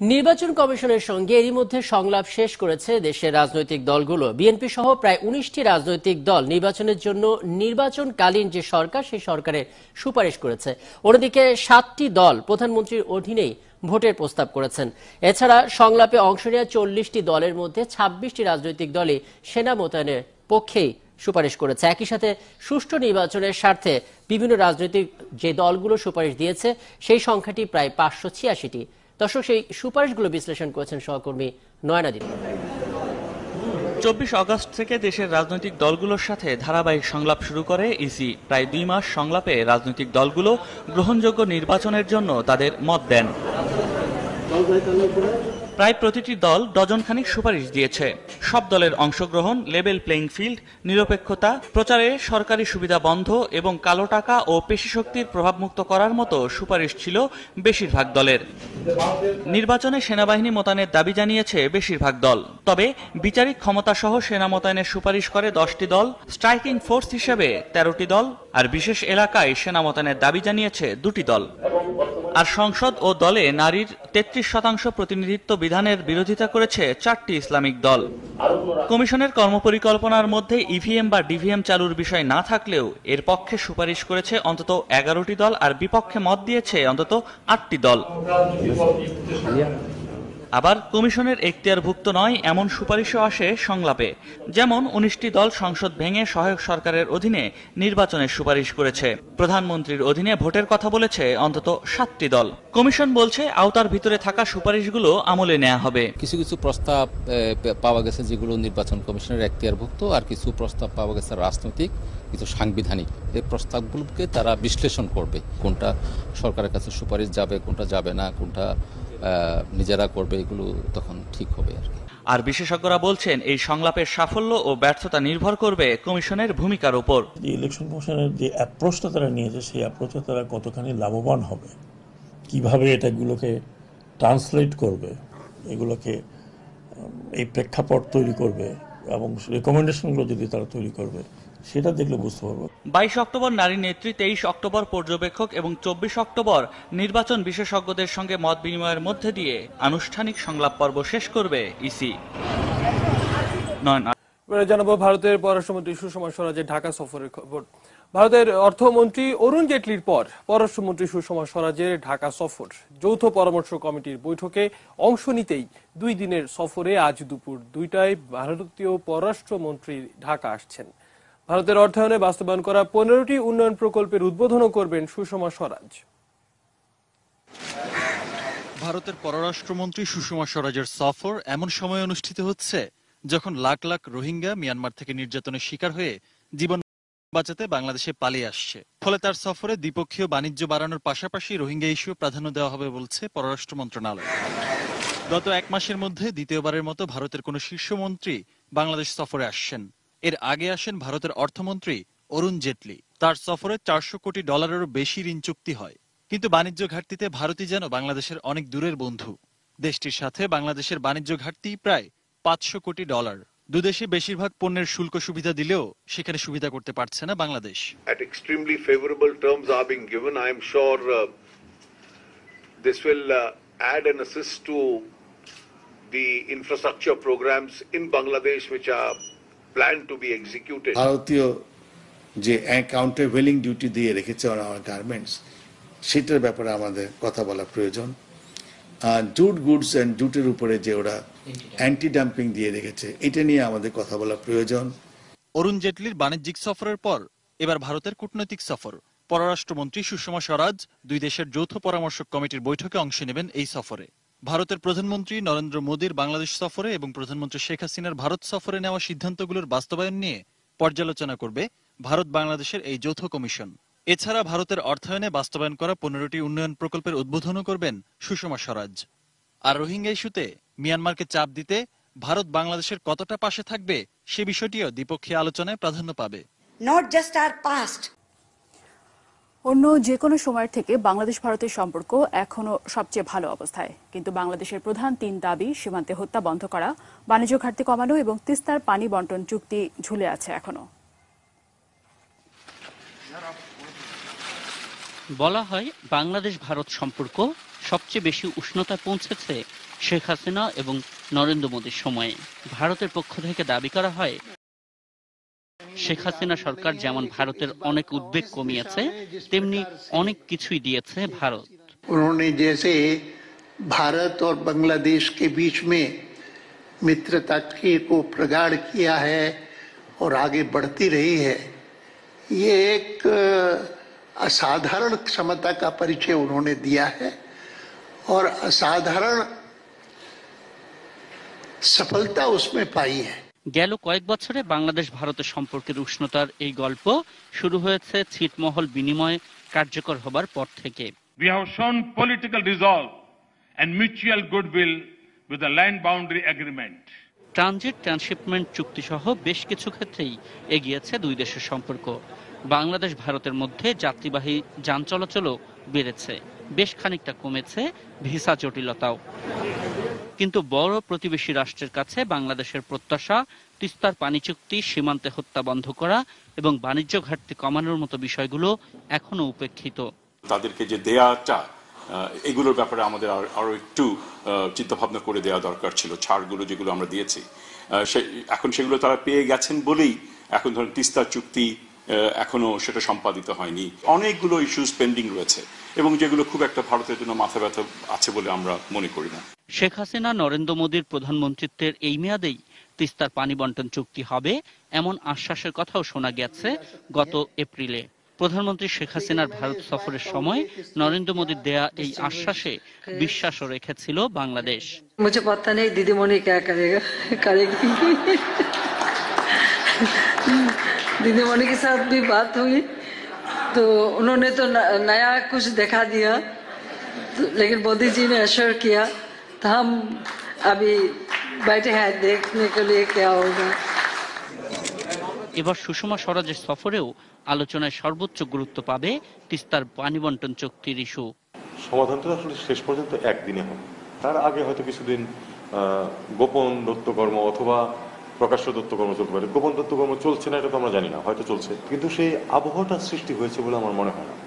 নির্বাচন কমিশনের সঙ্গে এরই মধ্যে সংলাপ শেষ করেছে দেশের রাজনৈতিক দলগুলো। বিএনপি সহ প্রায় উনিশটি রাজনৈতিক দল নির্বাচনের জন্য নির্বাচনকালীন যে সরকার, সেই সরকারের সুপারিশ করেছে। অন্যদিকে সাতটি দল প্রধানমন্ত্রীর অধীনেই ভোটের প্রস্তাব করেছেন। এছাড়া সংলাপে অংশ নেওয়া চল্লিশটি দলের মধ্যে ছাব্বিশটি রাজনৈতিক দলই সেনা মোতায়েনের পক্ষেই সুপারিশ করেছে। একই সাথে সুষ্ঠু নির্বাচনের স্বার্থে বিভিন্ন রাজনৈতিক যে দলগুলো সুপারিশ দিয়েছে, সেই সংখ্যাটি প্রায় পাঁচশো ছিয়াশিটি। দর্শক, সেই সুপারিশগুলো বিশ্লেষণ করেছেন সহকর্মী নয়নাদিন চব্বিশ আগস্ট থেকে দেশের রাজনৈতিক দলগুলোর সাথে ধারাবাহিক সংলাপ শুরু করে ইসি। প্রায় দুই মাস সংলাপে রাজনৈতিক দলগুলো গ্রহণযোগ্য নির্বাচনের জন্য তাদের মত দেন। প্রায় প্রতিটি দল ডজনখানিক সুপারিশ দিয়েছে। সব দলের অংশগ্রহণ লেভেল প্লেইং ফিল্ড নিরপেক্ষতা, প্রচারে সরকারি সুবিধা বন্ধ এবং কালো টাকা ও পেশিশক্তির প্রভাবমুক্ত করার মতো সুপারিশ ছিল বেশিরভাগ দলের। নির্বাচনে সেনাবাহিনী মোতায়েনের দাবি জানিয়েছে বেশিরভাগ দল। তবে বিচারিক ক্ষমতা সহ সেনা মোতায়েনের সুপারিশ করে দশটি দল স্ট্রাইকিং ফোর্স হিসেবে তেরোটি দল, আর বিশেষ এলাকায় সেনা মোতায়েনের দাবি জানিয়েছে দুটি দল। আর সংসদ ও দলে নারীর তেত্রিশ শতাংশ প্রতিনিধিত্ব বিধানের বিরোধিতা করেছে চারটি ইসলামিক দল। কমিশনের কর্মপরিকল্পনার মধ্যে ইভিএম বা ডিভিএম চালুর বিষয় না থাকলেও এর পক্ষে সুপারিশ করেছে অন্তত এগারোটি দল আর বিপক্ষে মত দিয়েছে অন্তত আটটি দল। আবার কমিশনের এখতিয়ারভুক্ত নয়, এমন সুপারিশও আসে সংলাপে। যেমন, উনিশটি দল সংসদ ভেঙে সহায়ক সরকারের অধীনে নির্বাচনের সুপারিশ করেছে। প্রধানমন্ত্রীর অধীনে ভোটের কথা বলেছে অন্তত সাতটি দল। কমিশন বলছে, আওতার ভিতরে থাকা সুপারিশগুলো আমলে নেওয়া হবে। কিছু কিছু প্রস্তাব পাওয়া গেছে যেগুলো নির্বাচন কমিশনের এখতিয়ারভুক্ত, আর কিছু প্রস্তাব পাওয়া গেছে রাজনৈতিক, কিছু সাংবিধানিক। এই প্রস্তাবগুলোকে তারা বিশ্লেষণ করবে। কোনটা সরকারের কাছে সুপারিশ যাবে, কোনটা যাবে না, কোনটা নিজেরা করবে এগুলো তখন ঠিক হবে আর কি। আর বিশেষজ্ঞরা বলছেন এই সংলাপের সাফল্য ও ব্যর্থতা নির্ভর করবে কমিশনের ভূমিকার উপর। যে ইলেকশন কমিশনের যে অ্যাপ্রোচটা তারা নিয়েছে সেই অ্যাপ্রোচে তারা কতখানি লাভবান হবে? কীভাবে এটাগুলোকে ট্রান্সলেট করবে? এগুলোকে এই প্রেক্ষাপট তৈরি করবে? এবং রেকমেন্ডেশনগুলো যদি তারা তৈরি করবে সেটা দেখলে বুঝতে পারব। বাইশ অক্টোবর নারী নেত্রী তেইশ অক্টোবর পর্যবেক্ষক এবং চব্বিশ অক্টোবর নির্বাচন বিশেষজ্ঞদের সঙ্গে মত বিনিময়ের মধ্যে দিয়ে আনুষ্ঠানিক সংলাপ পর্ব শেষ করবে ইসি। জানাব ভারতের পররাষ্ট্রমন্ত্রী সুষমা স্বরাজের ঢাকা সফরের খবর। ভারতের অর্থমন্ত্রী অরুণ জেটলির পর পররাষ্ট্রমন্ত্রী সুষমা স্বরাজের ঢাকা সফর। যৌথ পরামর্শ কমিটির বৈঠকে অংশ নিতেই দুই দিনের সফরে আজ দুপুর দুইটায় ভারতীয় পররাষ্ট্রমন্ত্রী ঢাকা আসছেন। ভারতের অর্থায়নে বাস্তবায়ন করা পনেরোটি উন্নয়ন প্রকল্পের উদ্বোধনও করবেন সুষমা স্বরাজ। ভারতের পররাষ্ট্রমন্ত্রী সুষমা স্বরাজের সফর এমন সময় অনুষ্ঠিত হচ্ছে, যখন লাখ লাখ রোহিঙ্গা মিয়ানমার থেকে নির্যাতনের শিকার হয়ে জীবন বাঁচাতে বাংলাদেশে পালিয়ে আসছে। ফলে তার সফরে দ্বিপক্ষীয় বাণিজ্য বাড়ানোর পাশাপাশি রোহিঙ্গা ইস্যু প্রাধান্য দেওয়া হবে বলছে পররাষ্ট্র মন্ত্রণালয়। গত এক মাসের মধ্যে দ্বিতীয়বারের মতো ভারতের কোনো শীর্ষমন্ত্রী বাংলাদেশ সফরে আসছেন। এর আগে আসেন ভারতের অর্থমন্ত্রী অরুণ জেটলি। তার সফরে চারশো কোটি ডলারেরও বেশি ঋণ চুক্তি হয়। কিন্তু বাণিজ্য ঘাটতিতে ভারতই যেন বাংলাদেশের অনেক দূরের বন্ধু। দেশটির সাথে বাংলাদেশের বাণিজ্য ঘাটতি প্রায় পাঁচশো কোটি ডলার। দুদেশে বেশিরভাগ পণ্যের শুল্ক সুবিধা দিলেও সেখানে সুবিধা করতে পারছে না Bangladesh. At extremely favourable terms are being given I am sure this will add an assist to Bangladesh which are plan to be executed ভারতীয় যে কাউন্টার ওয়েলিং ডিউটি দিয়ে রেখেছে অন সেটার ব্যাপারে আমাদের কথা বলা প্রয়োজন। জুট গুডস অ্যান্ড জুটের উপরে যে ওরা অ্যান্টি ডাম্পিং দিয়ে রেখেছে এটা নিয়ে আমাদের কথা বলা প্রয়োজন। অরুণ জেটলির বাণিজ্যিক সফরের পর এবার ভারতের কূটনৈতিক সফর। পররাষ্ট্রমন্ত্রী সুষমা স্বরাজ দুই দেশের যৌথ পরামর্শক কমিটির বৈঠকে অংশ নেবেন এই সফরে। ভারতের প্রধানমন্ত্রী নরেন্দ্র মোদীর বাংলাদেশ সফরে এবং প্রধানমন্ত্রী শেখ হাসিনার ভারত সফরে নেওয়া সিদ্ধান্তগুলোর বাস্তবায়ন নিয়ে পর্যালোচনা করবে ভারত বাংলাদেশের এই যৌথ কমিশন। এছাড়া ভারতের অর্থায়নে বাস্তবায়ন করা পনেরোটি উন্নয়ন প্রকল্পের উদ্বোধনও করবেন সুষমা স্বরাজ। আর রোহিঙ্গা ইস্যুতে মিয়ানমারকে চাপ দিতে ভারত বাংলাদেশের কতটা পাশে থাকবে সে বিষয়টিও দ্বিপক্ষীয় আলোচনায় প্রাধান্য পাবে। Not just our past, অন্য যে কোনো সময়ের থেকে বাংলাদেশ ভারতের সম্পর্ক এখনও সবচেয়ে ভালো অবস্থায়। কিন্তু বাংলাদেশের প্রধান তিন দাবি সীমান্তে হত্যা বন্ধ করা বাণিজ্য ঘাটতি কমানো এবং তিস্তার পানি বন্টন চুক্তি ঝুলে আছে এখনও। বলা হয় বাংলাদেশ ভারত সম্পর্ক সবচেয়ে বেশি উষ্ণতা পৌঁছেছে শেখ হাসিনা এবং নরেন্দ্র মোদীর সময়ে ভারতের পক্ষ থেকে দাবি করা হয় শেখ হাসিনা সরকার যেমন ভারতের অনেক উদ্বেগ কমিয়েছে তেমনি অনেক কিছুই দিয়েছে ভারত उन्होंने जैसे भारत और बांग्लादेश के बीच में मित्रता के को प्रगाढ़ किया है और आगे बढ़ती रही है ये एक अ, असाधारण क्षमता का परिचय उन्होंने दिया है और असाधारण सफलता उसमें पाई है গেল কয়েক বছরে বাংলাদেশ ভারতের সম্পর্কের উষ্ণতার এই গল্প শুরু হয়েছে ছিটমহল বিনিময় কার্যকর হবার পর থেকে We have shown political resolve and mutual goodwill with the land boundary agreement. Transit transshipment চুক্তি সহ বেশ কিছু ক্ষেত্রেই এগিয়েছে দুই দেশের সম্পর্ক বাংলাদেশ ভারতের মধ্যে যাত্রীবাহী যান চলাচলও বেড়েছে। বেশ খানিকটা কমেছে ভিসা জটিলতাও। কিন্তু বড় প্রতিবেশী রাষ্ট্রের কাছে বাংলাদেশের প্রত্যাশা, তিস্তার পানি চুক্তি, সীমান্তে হত্যা বন্ধ করা এবং বাণিজ্য ঘাটতি কমানোর মতো বিষয়গুলো এখনও উপেক্ষিত। তাদেরকে যে দেয়াটা এগুলোর ব্যাপারে আমাদের আর- একটু চিন্তা ভাবনা করে দেওয়া দরকার ছিল। ছাড়গুলো যেগুলো আমরা দিয়েছি এখন সেগুলো তারা পেয়ে গেছেন বলেই এখন ধরেন তিস্তা চুক্তি এখনও সেটা সম্পাদিত হয়নি। অনেকগুলো ইস্যুস পেন্ডিং রয়েছে এবং যেগুলো খুব একটা ভারতের জন্য মাথা ব্যথা আছে বলে আমরা মনে করি না। শেখ হাসিনা নরেন্দ্র মোদীর প্রধানমন্ত্রিত্বের এই মেয়াদেই তিস্তার পানি বন্টন চুক্তি হবে এমন আশ্বাসের কথাও শোনা গেছে গত এপ্রিলে। প্রধানমন্ত্রী শেখ হাসিনার ভারত সফরের সময় নরেন্দ্র মোদীর দেয়া এই আশ্বাসে বিশ্বাস রেখেছিল বাংলাদেশ। মুঝে নেই দিদিমণি কে दीदीमणि के साथ भी बात हुई तो उन्होंने तो न- नया कुछ दिखा दिया तो, लेकिन मोदी जी ने अश्योर किया तो हम अभी बैठे हैं देखने के लिए क्या होगा এবার সুষমা স্বরাজের সফরেও আলোচনায় সর্বোচ্চ গুরুত্ব পাবে তিস্তার পানি বন্টন চুক্তির ইস্যু সমাধানটা আসলে শেষ পর্যন্ত একদিনে হবে তার আগে হয়তো কিছুদিন আহ, গোপন দত্তকর্ম অথবা প্রকাশ্য তথ্যকর্ম চলতে পারে। গোপন তথ্যকর্ম চলছে না, এটা তো আমরা জানি না, হয়তো চলছে। কিন্তু সেই আবহাওয়াটা সৃষ্টি হয়েছে বলে আমার মনে হয় না।